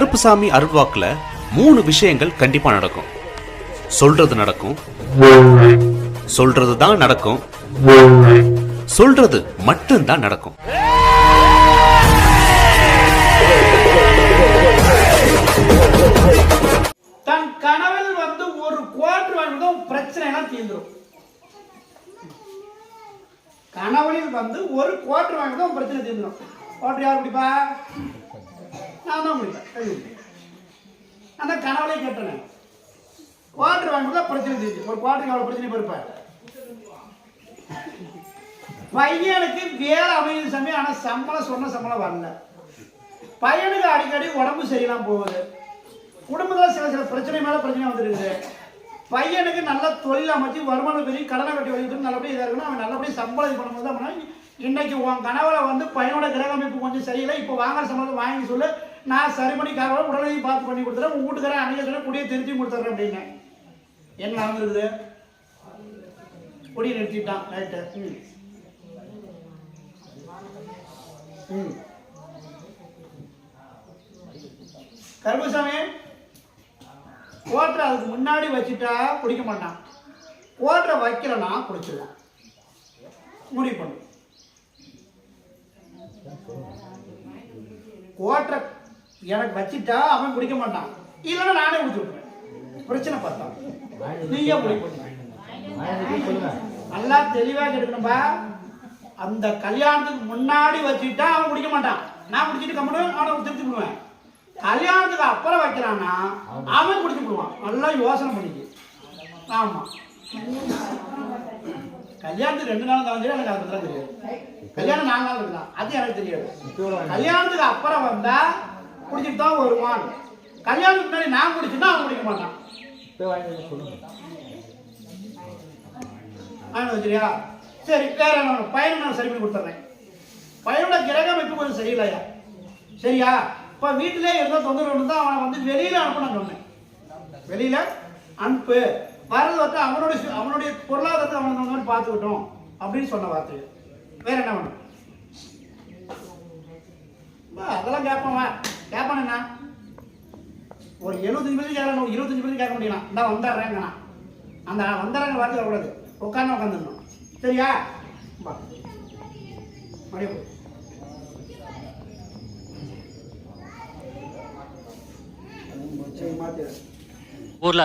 கருப்புசாமி அருள்வாக்குல மூணு விஷயங்கள் கண்டிப்பா நடக்கும். சொல்றது நடக்கும். சொல்றது தான் நடக்கும். சொல்றது மட்டும்தான் நடக்கும். தன் கனவில் வந்து ஒரு கோட்டு வந்ததும் பிரச்சனை எல்லாம் தீர்ந்துரும் வந்து ஒரு கோட்டு வாங்கினதும் பிரச்சனை தீர்ந்துரும். கோட்டு யார் குடிப்பா நான் தான் முடிப்பேன். அந்த கனவுலே கேட்டேன். குவார்டர் வாங்கினதா பிரச்சனை தீர்ந்து ஒரு குவார்டருக்கு அவ்வளோ பிரச்சனை பொறுப்பேன் பையனுக்கு வேலை அமையுது சமயம் ஆனால் சம்பளம் சொன்ன சம்பளம் வரல. பையனுக்கு அடிக்கடி உடம்பு சரியில்லாம போகுது. குடும்பத்தில் சில சில பிரச்சனை மேலே பிரச்சனை வந்துருக்குது. பையனுக்கு நல்ல தொழில் அமைச்சு வருமானம் பெரிய கடனை கட்டி வைக்கிறது நல்லபடியாக இதாக இருக்கணும். அவன் நல்லபடியாக சம்பளம் இது பண்ணும்போது அப்படின்னா இன்னைக்கு உன் கனவுல வந்து பையனோட கிரக அமைப்பு கொஞ்சம் சரியில்லை. இப்போ வாங்குற சம்பளத்தை வாங்கி சொல்லு. நான் சரி பண்ணி காவல உடனே பார்த்து பண்ணி கொடுத்துறேன். உங்க வீட்டுக்காரன் அன்னைக்கு சொல்ல குடியை திருத்தி கொடுத்துட்றேன் அப்படின்னு என்ன நடந்துருக்குது? குடியை நிறுத்திட்டான். ரைட்டு ம். ம். கருமசாமி ஓட்டரை அதுக்கு முன்னாடி வச்சுட்டா குடிக்க மாட்டான். ஓட்டரை வைக்கிறனா குடிச்சிடலாம். முடிவு பண்ணும் ஓட்டுற எனக்கு வச்சுட்டா அவன் குடிக்க மாட்டான். இல்லைன்னா நானே குடிச்சு பிரச்சனை பார்த்தா. நீயே முடிவு நல்லா தெளிவா கேட்டுக்கணும்பா. அந்த கல்யாணத்துக்கு முன்னாடி வச்சுட்டா அவன் குடிக்க மாட்டான். நான் குடிச்சிட்டு கம்மனு அவனை திருத்தி விடுவேன் கல்யாணத்துக்கு அப்புறம் வைக்கிறான்னா அவன் குடிச்சு விடுவான் நல்லா யோசனை பண்ணிக்கு. ஆமா. கல்யாணத்துக்கு ரெண்டு நாள் தான் எனக்கு அதை பத்திலாம் தெரியாது. கல்யாணம் நாலு நாள் இருக்கலாம் அது எனக்கு தெரியாது. கல்யாணத்துக்கு அப்புறம் வந்தா குடிச்சிட்டு தான் வருவான். கல்யாணத்துக்கு முன்னாடி நான் குடிச்சுன்னா அவன் குடிக்க மாட்டான். வச்சிரியா சரி வேற என்ன வேணும்? பையனை நான் சரி பண்ணி கொடுத்துட்றேன். பையனோட கிரகம் அமைப்பு கொஞ்சம் சரியில்லையா? சரியா? இப்போ வீட்டிலே இருந்தால் தொந்தரவு இருந்தால் அவனை வந்து வெளியில் அனுப்ப நான் சொன்னேன். வெளியில் அனுப்பு. வரது வந்து அவனுடைய அவனுடைய பொருளாதாரத்தை அவன் அந்த மாதிரி பார்த்துக்கிட்டோம் அப்படின்னு சொன்ன வார்த்தை. வேற என்ன வேணும் அதெல்லாம் கேட்பான் கேட்பான் என்ன? ஒரு எழுபத்தஞ்சு பேருக்கு கேட்கணும் இருபத்தஞ்சு பேருக்கு கேட்க முடியலாம் இந்த வந்துடுறேங்கண்ணா அந்த வந்துடுறாங்க வார்த்தை வரக்கூடாது உட்காந்து உட்காந்துடணும் சரியா? பா. மறுபடியும் போ. சரி ஊர்ல